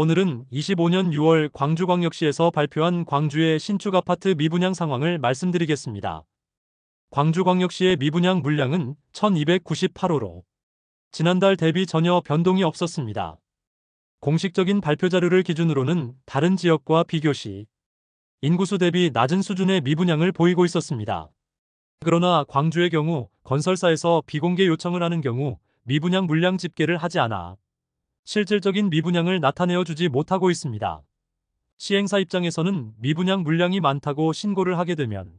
오늘은 25년 6월 광주광역시에서 발표한 광주의 신축 아파트 미분양 상황을 말씀드리겠습니다. 광주광역시의 미분양 물량은 1298호로 지난달 대비 전혀 변동이 없었습니다. 공식적인 발표 자료를 기준으로는 다른 지역과 비교시 인구수 대비 낮은 수준의 미분양을 보이고 있었습니다. 그러나 광주의 경우 건설사에서 비공개 요청을 하는 경우 미분양 물량 집계를 하지 않아 실질적인 미분양을 나타내어 주지 못하고 있습니다. 시행사 입장에서는 미분양 물량이 많다고 신고를 하게 되면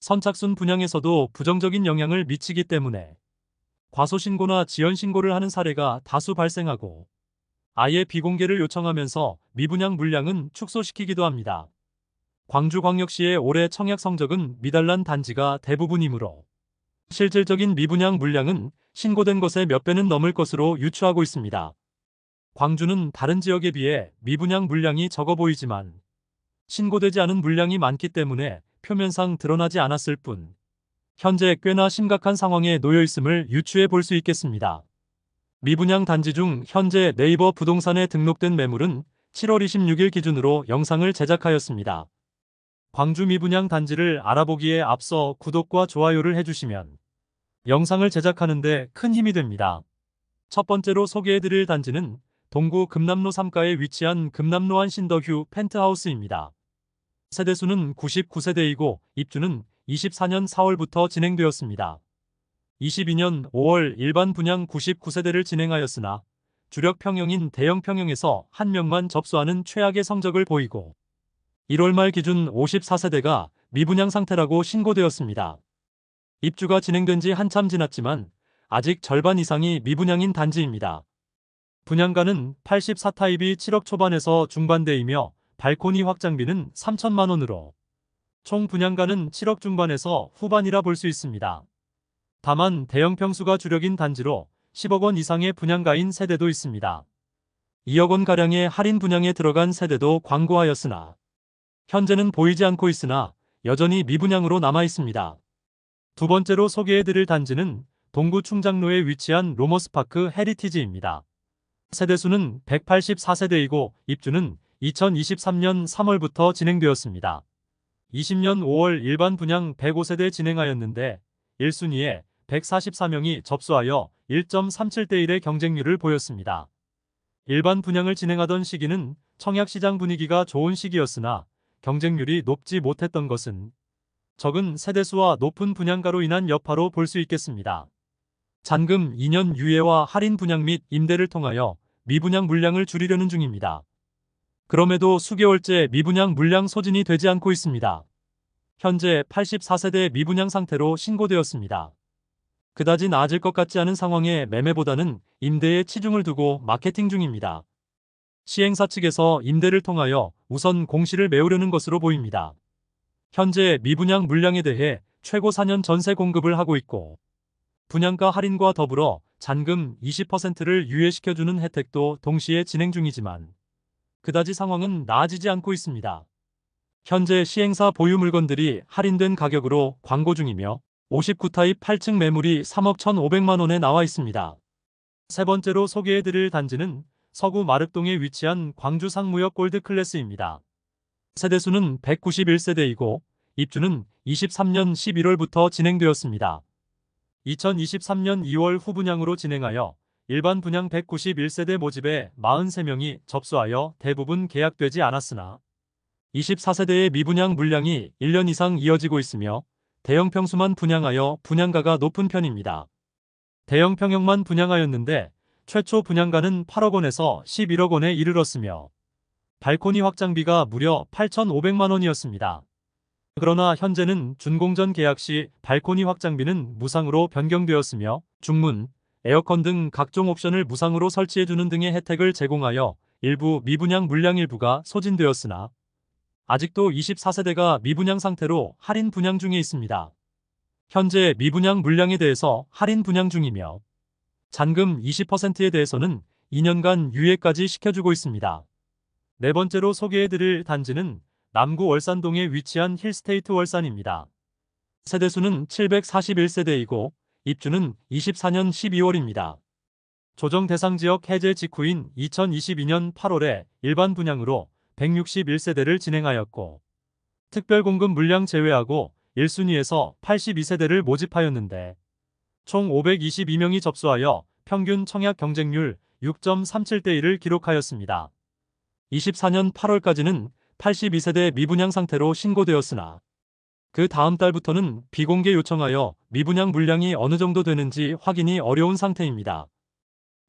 선착순 분양에서도 부정적인 영향을 미치기 때문에 과소신고나 지연신고를 하는 사례가 다수 발생하고 아예 비공개를 요청하면서 미분양 물량은 축소시키기도 합니다. 광주광역시의 올해 청약 성적은 미달난 단지가 대부분이므로 실질적인 미분양 물량은 신고된 것의 몇 배는 넘을 것으로 유추하고 있습니다. 광주는 다른 지역에 비해 미분양 물량이 적어 보이지만 신고되지 않은 물량이 많기 때문에 표면상 드러나지 않았을 뿐 현재 꽤나 심각한 상황에 놓여 있음을 유추해 볼 수 있겠습니다. 미분양 단지 중 현재 네이버 부동산에 등록된 매물은 7월 26일 기준으로 영상을 제작하였습니다. 광주 미분양 단지를 알아보기에 앞서 구독과 좋아요를 해주시면 영상을 제작하는데 큰 힘이 됩니다. 첫 번째로 소개해드릴 단지는 동구 금남로 3가에 위치한 금남로 한신더휴 펜트하우스입니다. 세대수는 99세대이고 입주는 24년 4월부터 진행되었습니다. 22년 5월 일반 분양 99세대를 진행하였으나 주력 평형인 대형 평형에서 한 명만 접수하는 최악의 성적을 보이고 1월 말 기준 54세대가 미분양 상태라고 신고되었습니다. 입주가 진행된 지 한참 지났지만 아직 절반 이상이 미분양인 단지입니다. 분양가는 84타입이 7억 초반에서 중반대이며 발코니 확장비는 3천만 원으로 총 분양가는 7억 중반에서 후반이라 볼 수 있습니다. 다만 대형 평수가 주력인 단지로 10억 원 이상의 분양가인 세대도 있습니다. 2억 원가량의 할인 분양에 들어간 세대도 광고하였으나 현재는 보이지 않고 있으나 여전히 미분양으로 남아 있습니다. 두 번째로 소개해드릴 단지는 동구 충장로에 위치한 로머스파크 헤리티지입니다. 세대수는 184세대이고 입주는 2023년 3월부터 진행되었습니다. 20년 5월 일반 분양 105세대 진행하였는데 1순위에 144명이 접수하여 1.37대 1의 경쟁률을 보였습니다. 일반 분양을 진행하던 시기는 청약시장 분위기가 좋은 시기였으나 경쟁률이 높지 못했던 것은 적은 세대수와 높은 분양가로 인한 여파로 볼 수 있겠습니다. 잔금 2년 유예와 할인 분양 및 임대를 통하여 미분양 물량을 줄이려는 중입니다. 그럼에도 수개월째 미분양 물량 소진이 되지 않고 있습니다. 현재 84세대 미분양 상태로 신고되었습니다. 그다지 나아질 것 같지 않은 상황에 매매보다는 임대에 치중을 두고 마케팅 중입니다. 시행사 측에서 임대를 통하여 우선 공시를 메우려는 것으로 보입니다. 현재 미분양 물량에 대해 최고 4년 전세 공급을 하고 있고 분양가 할인과 더불어 잔금 20%를 유예시켜주는 혜택도 동시에 진행 중이지만 그다지 상황은 나아지지 않고 있습니다. 현재 시행사 보유 물건들이 할인된 가격으로 광고 중이며 59타입 8층 매물이 3억 1,500만 원에 나와 있습니다. 세 번째로 소개해드릴 단지는 서구 마륵동에 위치한 광주 상무역 골드 클래스입니다. 세대수는 191세대이고 입주는 23년 11월부터 진행되었습니다. 2023년 2월 후분양으로 진행하여 일반 분양 191세대 모집에 43명이 접수하여 대부분 계약되지 않았으나 24세대의 미분양 물량이 1년 이상 이어지고 있으며 대형 평수만 분양하여 분양가가 높은 편입니다. 대형 평형만 분양하였는데 최초 분양가는 8억 원에서 11억 원에 이르렀으며 발코니 확장비가 무려 8,500만 원이었습니다. 그러나 현재는 준공전 계약 시 발코니 확장비는 무상으로 변경되었으며 중문, 에어컨 등 각종 옵션을 무상으로 설치해주는 등의 혜택을 제공하여 일부 미분양 물량 일부가 소진되었으나 아직도 24세대가 미분양 상태로 할인 분양 중에 있습니다. 현재 미분양 물량에 대해서 할인 분양 중이며 잔금 20%에 대해서는 2년간 유예까지 시켜주고 있습니다. 네 번째로 소개해드릴 단지는 남구 월산동에 위치한 힐스테이트 월산입니다. 세대수는 741세대이고 입주는 24년 12월입니다. 조정 대상 지역 해제 직후인 2022년 8월에 일반 분양으로 161세대를 진행하였고 특별 공급 물량 제외하고 1순위에서 82세대를 모집하였는데 총 522명이 접수하여 평균 청약 경쟁률 6.37대 1을 기록하였습니다. 24년 8월까지는 82세대 미분양 상태로 신고되었으나 그 다음 달부터는 비공개 요청하여 미분양 물량이 어느 정도 되는지 확인이 어려운 상태입니다.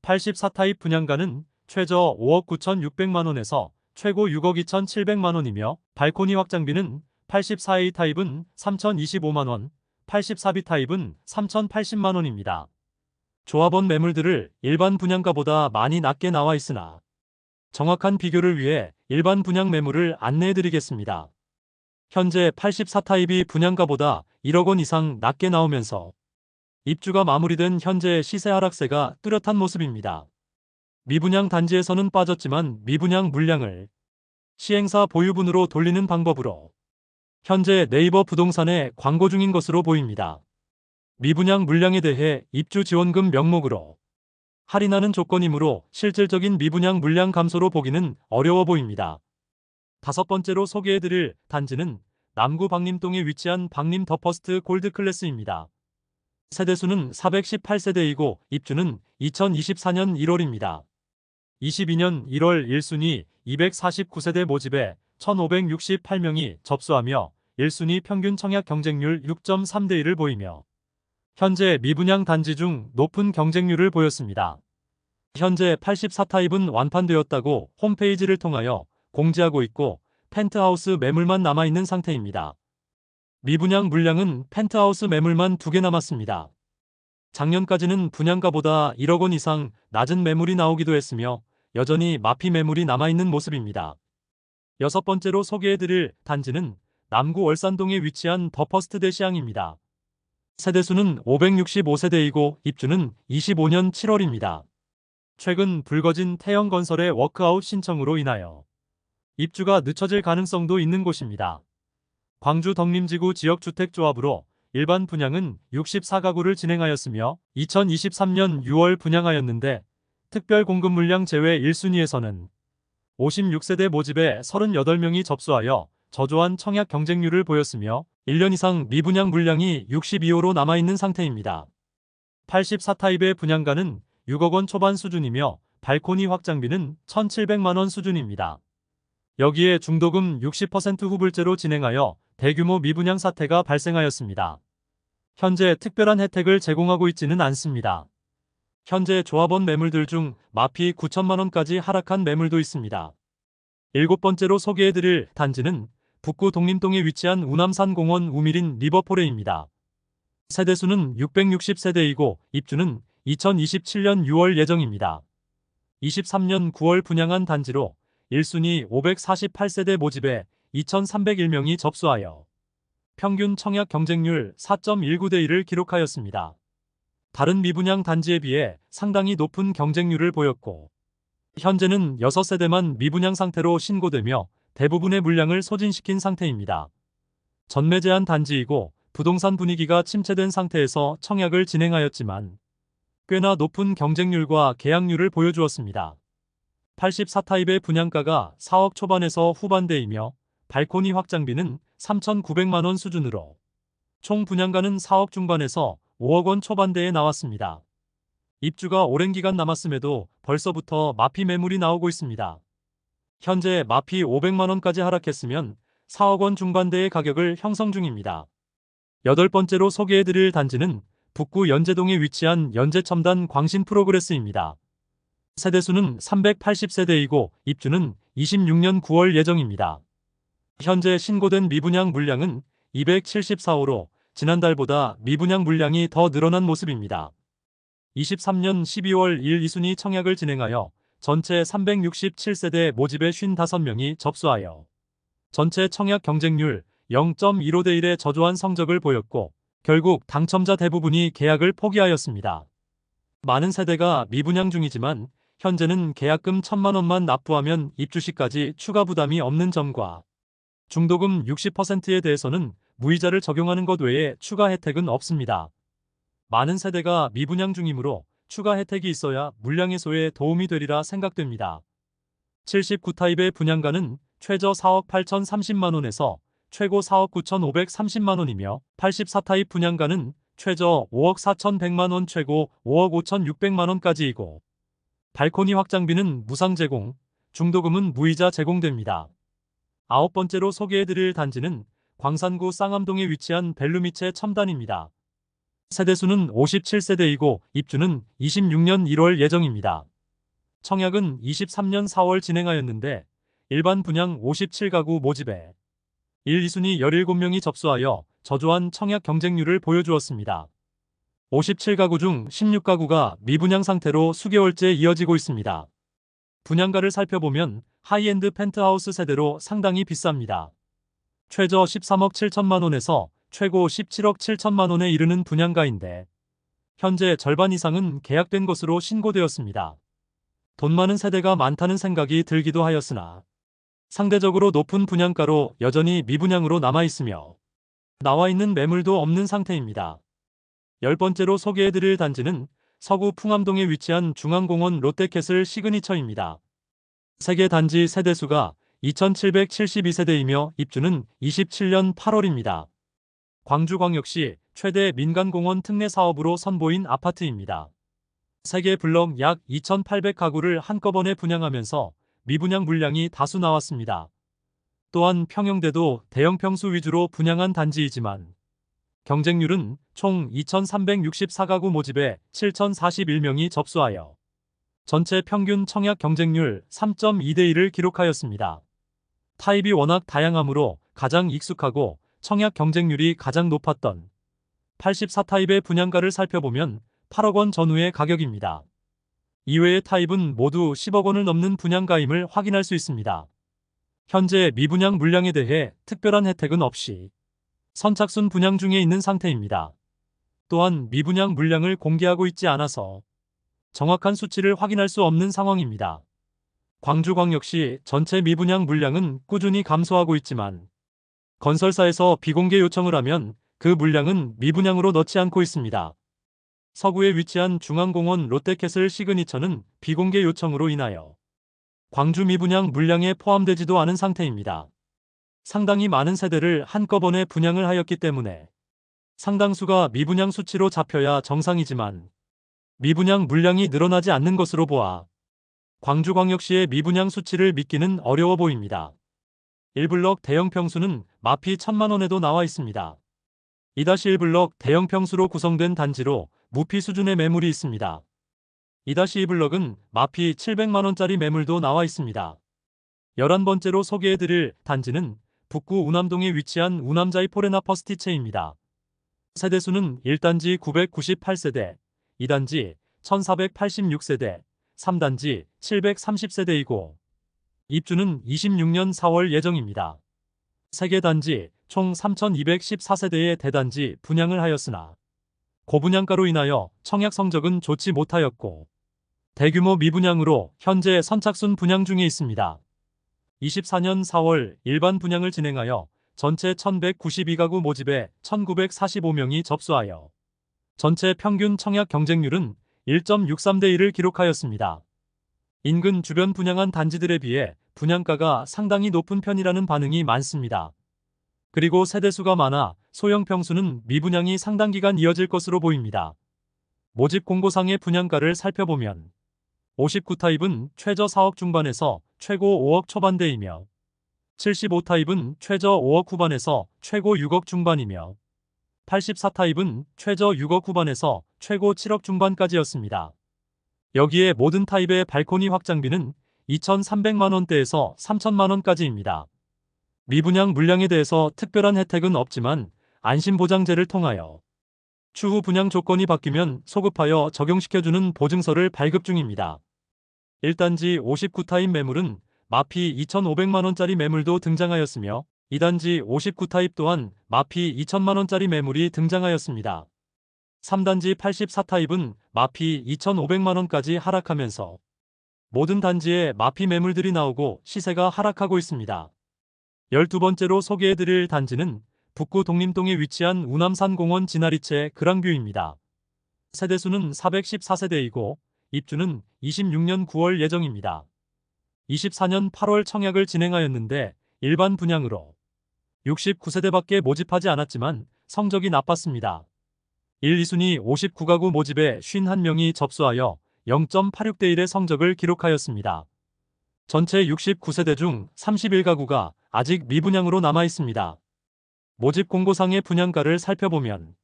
84타입 분양가는 최저 5억 9,600만 원에서 최고 6억 2,700만 원이며 발코니 확장비는 84A 타입은 3,025만 원, 84B 타입은 3,080만 원입니다. 조합원 매물들을 일반 분양가보다 많이 낮게 나와 있으나 정확한 비교를 위해 일반 분양 매물을 안내해 드리겠습니다. 현재 84타입이 분양가보다 1억 원 이상 낮게 나오면서 입주가 마무리된 현재 시세 하락세가 뚜렷한 모습입니다. 미분양 단지에서는 빠졌지만 미분양 물량을 시행사 보유분으로 돌리는 방법으로 현재 네이버 부동산에 광고 중인 것으로 보입니다. 미분양 물량에 대해 입주 지원금 명목으로 할인하는 조건이므로 실질적인 미분양 물량 감소로 보기는 어려워 보입니다. 다섯 번째로 소개해드릴 단지는 남구 박림동에 위치한 박림 더퍼스트 골드 클래스입니다. 세대수는 418세대이고 입주는 2024년 1월입니다. 22년 1월 1순위 249세대 모집에 1568명이 접수하며 1순위 평균 청약 경쟁률 6.3대 1을 보이며 현재 미분양 단지 중 높은 경쟁률을 보였습니다. 현재 84타입은 완판되었다고 홈페이지를 통하여 공지하고 있고 펜트하우스 매물만 남아있는 상태입니다. 미분양 물량은 펜트하우스 매물만 2개 남았습니다. 작년까지는 분양가보다 1억 원 이상 낮은 매물이 나오기도 했으며 여전히 마피 매물이 남아있는 모습입니다. 여섯 번째로 소개해드릴 단지는 남구 월산동에 위치한 더퍼스트 대시항입니다. 세대수는 565세대이고 입주는 25년 7월입니다. 최근 불거진 태영건설의 워크아웃 신청으로 인하여 입주가 늦춰질 가능성도 있는 곳입니다. 광주 덕림지구 지역주택조합으로 일반 분양은 64가구를 진행하였으며 2023년 6월 분양하였는데 특별 공급 물량 제외 1순위에서는 56세대 모집에 38명이 접수하여 저조한 청약 경쟁률을 보였으며 1년 이상 미분양 물량이 62호로 남아있는 상태입니다. 84타입의 분양가는 6억 원 초반 수준이며 발코니 확장비는 1,700만 원 수준입니다. 여기에 중도금 60% 후불제로 진행하여 대규모 미분양 사태가 발생하였습니다. 현재 특별한 혜택을 제공하고 있지는 않습니다. 현재 조합원 매물들 중 마피 9천만 원까지 하락한 매물도 있습니다. 일곱 번째로 소개해드릴 단지는 북구 독림동에 위치한 우남산 공원 우미린 리버포레입니다. 세대수는 660세대이고 입주는 2027년 6월 예정입니다. 23년 9월 분양한 단지로 1순위 548세대 모집에 2,301명이 접수하여 평균 청약 경쟁률 4.19대 1을 기록하였습니다. 다른 미분양 단지에 비해 상당히 높은 경쟁률을 보였고 현재는 6세대만 미분양 상태로 신고되며 대부분의 물량을 소진시킨 상태입니다. 전매 제한 단지이고 부동산 분위기가 침체된 상태에서 청약을 진행하였지만 꽤나 높은 경쟁률과 계약률을 보여주었습니다. 84타입의 분양가가 4억 초반에서 후반대이며 발코니 확장비는 3,900만 원 수준으로 총 분양가는 4억 중반에서 5억 원 초반대에 나왔습니다. 입주가 오랜 기간 남았음에도 벌써부터 마피 매물이 나오고 있습니다. 현재 마피 500만 원까지 하락했으면 4억 원 중반대의 가격을 형성 중입니다. 여덟 번째로 소개해드릴 단지는 북구 연제동에 위치한 연제첨단 광신 프로그레스입니다. 세대수는 380세대이고 입주는 26년 9월 예정입니다. 현재 신고된 미분양 물량은 274호로 지난달보다 미분양 물량이 더 늘어난 모습입니다. 23년 12월 1 2순위 청약을 진행하여 전체 367세대 모집에 55명이 접수하여 전체 청약 경쟁률 0.15대 1의 저조한 성적을 보였고 결국 당첨자 대부분이 계약을 포기하였습니다. 많은 세대가 미분양 중이지만 현재는 계약금 1천만 원만 납부하면 입주 시까지 추가 부담이 없는 점과 중도금 60%에 대해서는 무이자를 적용하는 것 외에 추가 혜택은 없습니다. 많은 세대가 미분양 중이므로 추가 혜택이 있어야 물량 해소에 도움이 되리라 생각됩니다. 79타입의 분양가는 최저 4억 8,030만 원에서 최고 4억 9,530만 원이며 84타입 분양가는 최저 5억 4,100만 원 최고 5억 5,600만 원까지이고 발코니 확장비는 무상 제공, 중도금은 무이자 제공됩니다. 아홉 번째로 소개해드릴 단지는 광산구 쌍암동에 위치한 벨루미체 첨단입니다. 세대수는 57세대이고 입주는 26년 1월 예정입니다. 청약은 23년 4월 진행하였는데 일반 분양 57가구 모집에 1, 2순위 17명이 접수하여 저조한 청약 경쟁률을 보여주었습니다. 57가구 중 16가구가 미분양 상태로 수개월째 이어지고 있습니다. 분양가를 살펴보면 하이엔드 펜트하우스 세대로 상당히 비쌉니다. 최저 13억 7천만 원에서 최고 17억 7천만 원에 이르는 분양가인데 현재 절반 이상은 계약된 것으로 신고되었습니다. 돈 많은 세대가 많다는 생각이 들기도 하였으나 상대적으로 높은 분양가로 여전히 미분양으로 남아 있으며 나와 있는 매물도 없는 상태입니다. 열 번째로 소개해드릴 단지는 서구 풍암동에 위치한 중앙공원 롯데캐슬 시그니처입니다. 세계 단지 세대수가 2772세대이며 입주는 27년 8월입니다. 광주광역시 최대 민간공원 특례 사업으로 선보인 아파트입니다. 세계 블럭 약 2,800가구를 한꺼번에 분양하면서 미분양 물량이 다수 나왔습니다. 또한 평형대도 대형 평수 위주로 분양한 단지이지만 경쟁률은 총 2,364가구 모집에 7,041명이 접수하여 전체 평균 청약 경쟁률 3.2대 1을 기록하였습니다. 타입이 워낙 다양하므로 가장 익숙하고 청약 경쟁률이 가장 높았던 84타입의 분양가를 살펴보면 8억 원 전후의 가격입니다. 이외의 타입은 모두 10억 원을 넘는 분양가임을 확인할 수 있습니다. 현재 미분양 물량에 대해 특별한 혜택은 없이 선착순 분양 중에 있는 상태입니다. 또한 미분양 물량을 공개하고 있지 않아서 정확한 수치를 확인할 수 없는 상황입니다. 광주광역시 전체 미분양 물량은 꾸준히 감소하고 있지만 건설사에서 비공개 요청을 하면 그 물량은 미분양으로 넣지 않고 있습니다. 서구에 위치한 중앙공원 롯데캐슬 시그니처는 비공개 요청으로 인하여 광주 미분양 물량에 포함되지도 않은 상태입니다. 상당히 많은 세대를 한꺼번에 분양을 하였기 때문에 상당수가 미분양 수치로 잡혀야 정상이지만 미분양 물량이 늘어나지 않는 것으로 보아 광주광역시의 미분양 수치를 믿기는 어려워 보입니다. 1블럭 대형 평수는 마피 1000만 원에도 나와 있습니다. 2-1블럭 대형 평수로 구성된 단지로 무피 수준의 매물이 있습니다. 2-2블럭은 마피 700만원짜리 매물도 나와 있습니다. 11번째로 소개해드릴 단지는 북구 우남동에 위치한 우남자이 포레나 퍼스티체입니다. 세대수는 1단지 998세대, 2단지 1486세대, 3단지 730세대이고 입주는 26년 4월 예정입니다. 세개 단지 총 3214세대의 대단지 분양을 하였으나 고분양가로 인하여 청약 성적은 좋지 못하였고 대규모 미분양으로 현재 선착순 분양 중에 있습니다. 24년 4월 일반 분양을 진행하여 전체 1192가구 모집에 1945명이 접수하여 전체 평균 청약 경쟁률은 1.63대 1을 기록하였습니다. 인근 주변 분양한 단지들에 비해 분양가가 상당히 높은 편이라는 반응이 많습니다. 그리고 세대수가 많아 소형 평수는 미분양이 상당 기간 이어질 것으로 보입니다. 모집 공고상의 분양가를 살펴보면 59타입은 최저 4억 중반에서 최고 5억 초반대이며 75타입은 최저 5억 후반에서 최고 6억 중반이며 84타입은 최저 6억 후반에서 최고 7억 중반까지였습니다. 여기에 모든 타입의 발코니 확장비는 2,300만원대에서 3천만원까지입니다. 미분양 물량에 대해서 특별한 혜택은 없지만 안심보장제를 통하여 추후 분양 조건이 바뀌면 소급하여 적용시켜주는 보증서를 발급 중입니다. 1단지 59타입 매물은 마피 2,500만원짜리 매물도 등장하였으며 2단지 59타입 또한 마피 2천만원짜리 매물이 등장하였습니다. 3단지 84타입은 마피 2,500만원까지 하락하면서 모든 단지에 마피 매물들이 나오고 시세가 하락하고 있습니다. 12번째로 소개해드릴 단지는 북구 독림동에 위치한 우남산공원 진아리채 그랑뷰입니다. 세대수는 414세대이고 입주는 26년 9월 예정입니다. 24년 8월 청약을 진행하였는데 일반 분양으로 69세대밖에 모집하지 않았지만 성적이 나빴습니다. 1, 2순위 59가구 모집에 51명이 접수하여 0.86대 1의 성적을 기록하였습니다. 전체 69세대 중 31가구가 아직 미분양으로 남아 있습니다. 모집 공고상의 분양가를 살펴보면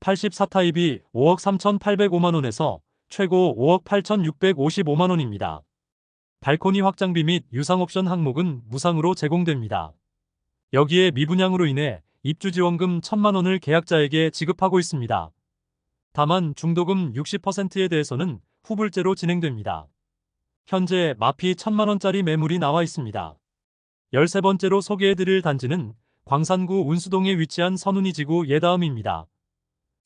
84타입이 5억 3,805만 원에서 최고 5억 8,655만 원입니다. 발코니 확장비 및 유상 옵션 항목은 무상으로 제공됩니다. 여기에 미분양으로 인해 입주지원금 1천만 원을 계약자에게 지급하고 있습니다. 다만 중도금 60%에 대해서는 후불제로 진행됩니다. 현재 마피 1천만 원짜리 매물이 나와 있습니다. 13번째로 소개해드릴 단지는 광산구 운수동에 위치한 선운이지구 예다음입니다.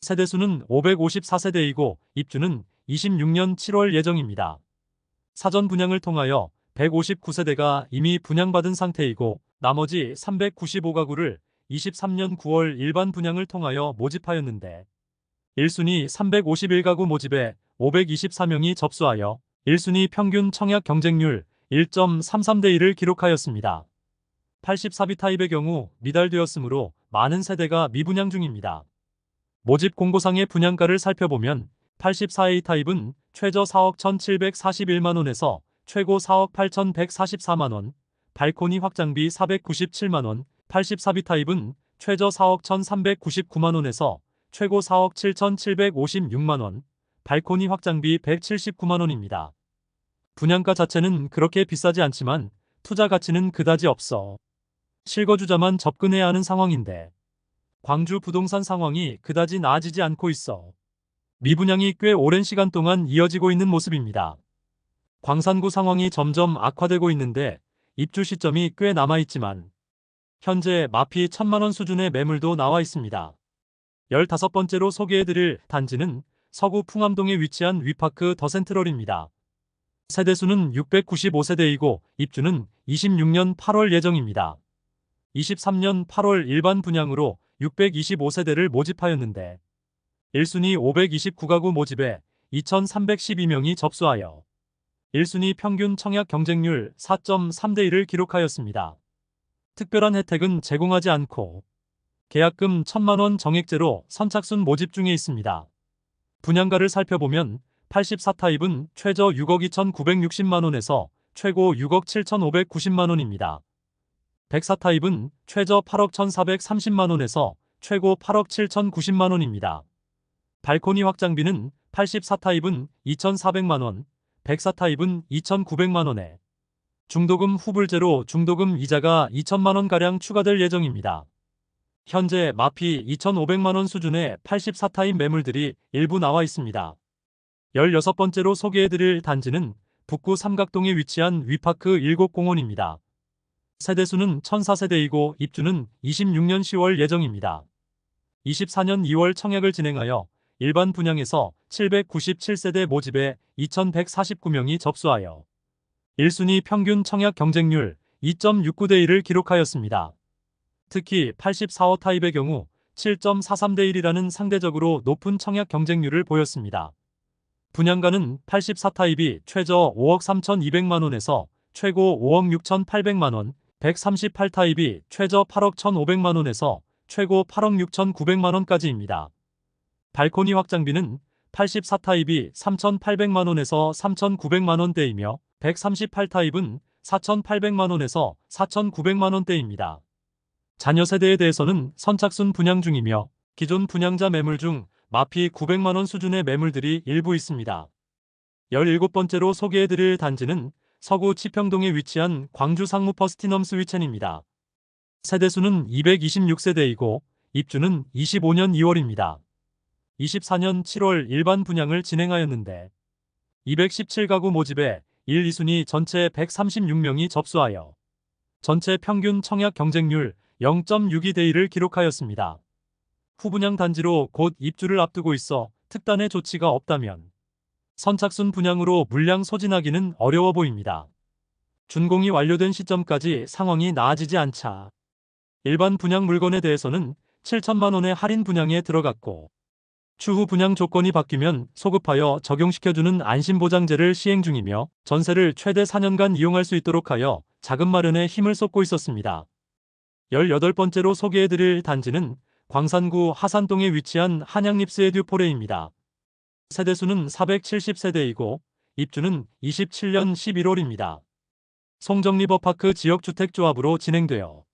세대수는 554세대이고 입주는 26년 7월 예정입니다. 사전 분양을 통하여 159세대가 이미 분양받은 상태이고 나머지 395가구를 23년 9월 일반 분양을 통하여 모집하였는데 1순위 351가구 모집에 524명이 접수하여 1순위 평균 청약 경쟁률 1.33대 1을 기록하였습니다. 84비 타입의 경우 미달되었으므로 많은 세대가 미분양 중입니다. 모집 공고상의 분양가를 살펴보면 84A 타입은 최저 4억 1,741만원에서 최고 4억 8,144만원, 발코니 확장비 497만원, 84B 타입은 최저 4억 1,399만원에서 최고 4억 7,756만원, 발코니 확장비 179만원입니다. 분양가 자체는 그렇게 비싸지 않지만 투자 가치는 그다지 없어. 실거주자만 접근해야 하는 상황인데 광주 부동산 상황이 그다지 나아지지 않고 있어. 미분양이 꽤 오랜 시간 동안 이어지고 있는 모습입니다. 광산구 상황이 점점 악화되고 있는데 입주 시점이 꽤 남아있지만 현재 마피 천만원 수준의 매물도 나와 있습니다. 15번째로 소개해드릴 단지는 서구 풍암동에 위치한 위파크 더 센트럴입니다. 세대수는 695세대이고 입주는 26년 8월 예정입니다. 23년 8월 일반 분양으로 625세대를 모집하였는데 1순위 529가구 모집에 2,312명이 접수하여 1순위 평균 청약 경쟁률 4.3대 1을 기록하였습니다. 특별한 혜택은 제공하지 않고 계약금 1천만 원 정액제로 선착순 모집 중에 있습니다. 분양가를 살펴보면 84타입은 최저 6억 2,960만 원에서 최고 6억 7,590만 원입니다. 104타입은 최저 8억 1,430만 원에서 최고 8억 7,090만 원입니다. 발코니 확장비는 84타입은 2,400만 원, 104타입은 2,900만 원에 중도금 후불제로 중도금 이자가 2천만원가량 추가될 예정입니다. 현재 마피 2,500만원 수준의 84타입 매물들이 일부 나와 있습니다. 16번째로 소개해드릴 단지는 북구 삼각동에 위치한 위파크 7공원입니다. 세대수는 1004세대이고 입주는 26년 10월 예정입니다. 24년 2월 청약을 진행하여 일반 분양에서 797세대 모집에 2149명이 접수하여 1순위 평균 청약 경쟁률 2.69대 1을 기록하였습니다. 특히 84호 타입의 경우 7.43대 1이라는 상대적으로 높은 청약 경쟁률을 보였습니다. 분양가는 84 타입이 최저 5억 3,200만 원에서 최고 5억 6,800만 원, 138 타입이 최저 8억 1,500만 원에서 최고 8억 6,900만 원까지입니다. 발코니 확장비는 84 타입이 3,800만 원에서 3,900만 원대이며 138 타입은 4,800만 원에서 4,900만 원대입니다. 자녀 세대에 대해서는 선착순 분양 중이며 기존 분양자 매물 중 마피 900만 원 수준의 매물들이 일부 있습니다. 17번째로 소개해드릴 단지는 서구 치평동에 위치한 광주 상무 퍼스티넘 스위첸입니다. 세대수는 226세대이고 입주는 25년 2월입니다. 24년 7월 일반 분양을 진행하였는데 217가구 모집에 1, 2순위 전체 136명이 접수하여 전체 평균 청약 경쟁률 0.62대 1을 기록하였습니다. 후분양 단지로 곧 입주를 앞두고 있어 특단의 조치가 없다면 선착순 분양으로 물량 소진하기는 어려워 보입니다. 준공이 완료된 시점까지 상황이 나아지지 않자 일반 분양 물건에 대해서는 7천만 원의 할인 분양에 들어갔고 추후 분양 조건이 바뀌면 소급하여 적용시켜주는 안심보장제를 시행 중이며 전세를 최대 4년간 이용할 수 있도록 하여 자금 마련에 힘을 쏟고 있었습니다. 18번째로 소개해드릴 단지는 광산구 하산동에 위치한 한양립스의 듀포레입니다. 세대수는 470세대이고 입주는 27년 11월입니다. 송정리버파크 지역주택조합으로 진행되어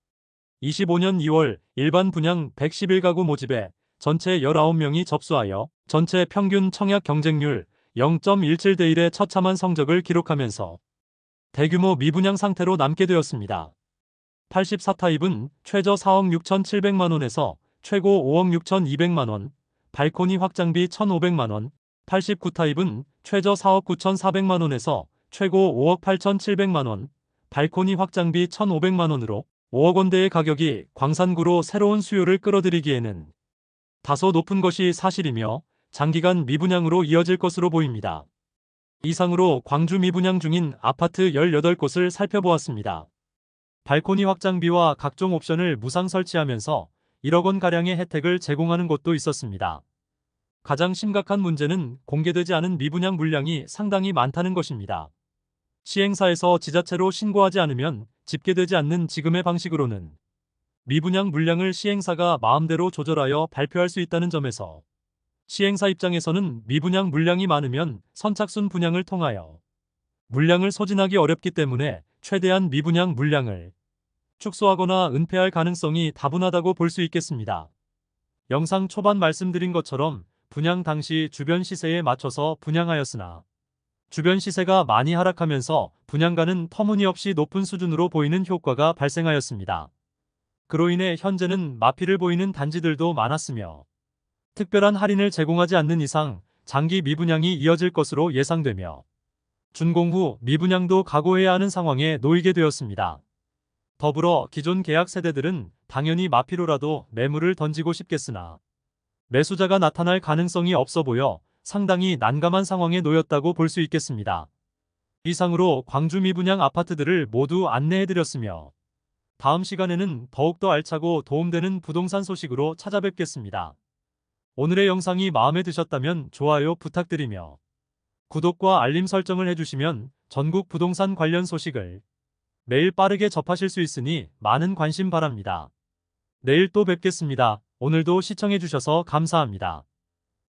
25년 2월 일반 분양 111가구 모집에 전체 19명이 접수하여 전체 평균 청약 경쟁률 0.17대 1의 처참한 성적을 기록하면서 대규모 미분양 상태로 남게 되었습니다. 84타입은 최저 4억 6,700만원에서 최고 5억 6,200만원, 발코니 확장비 1,500만원, 89타입은 최저 4억 9,400만원에서 최고 5억 8,700만원, 발코니 확장비 1,500만원으로 5억 원대의 가격이 광산구로 새로운 수요를 끌어들이기에는 다소 높은 것이 사실이며 장기간 미분양으로 이어질 것으로 보입니다. 이상으로 광주 미분양 중인 아파트 18곳을 살펴보았습니다. 발코니 확장비와 각종 옵션을 무상 설치하면서 1억 원가량의 혜택을 제공하는 곳도 있었습니다. 가장 심각한 문제는 공개되지 않은 미분양 물량이 상당히 많다는 것입니다. 시행사에서 지자체로 신고하지 않으면 집계되지 않는 지금의 방식으로는 미분양 물량을 시행사가 마음대로 조절하여 발표할 수 있다는 점에서 시행사 입장에서는 미분양 물량이 많으면 선착순 분양을 통하여 물량을 소진하기 어렵기 때문에 최대한 미분양 물량을 축소하거나 은폐할 가능성이 다분하다고 볼 수 있겠습니다. 영상 초반 말씀드린 것처럼 분양 당시 주변 시세에 맞춰서 분양하였으나 주변 시세가 많이 하락하면서 분양가는 터무니없이 높은 수준으로 보이는 효과가 발생하였습니다. 그로 인해 현재는 마피를 보이는 단지들도 많았으며 특별한 할인을 제공하지 않는 이상 장기 미분양이 이어질 것으로 예상되며 준공 후 미분양도 각오해야 하는 상황에 놓이게 되었습니다. 더불어 기존 계약 세대들은 당연히 마피로라도 매물을 던지고 싶겠으나 매수자가 나타날 가능성이 없어 보여 상당히 난감한 상황에 놓였다고 볼 수 있겠습니다. 이상으로 광주 미분양 아파트들을 모두 안내해드렸으며 다음 시간에는 더욱더 알차고 도움되는 부동산 소식으로 찾아뵙겠습니다. 오늘의 영상이 마음에 드셨다면 좋아요 부탁드리며 구독과 알림 설정을 해주시면 전국 부동산 관련 소식을 매일 빠르게 접하실 수 있으니 많은 관심 바랍니다. 내일 또 뵙겠습니다. 오늘도 시청해주셔서 감사합니다.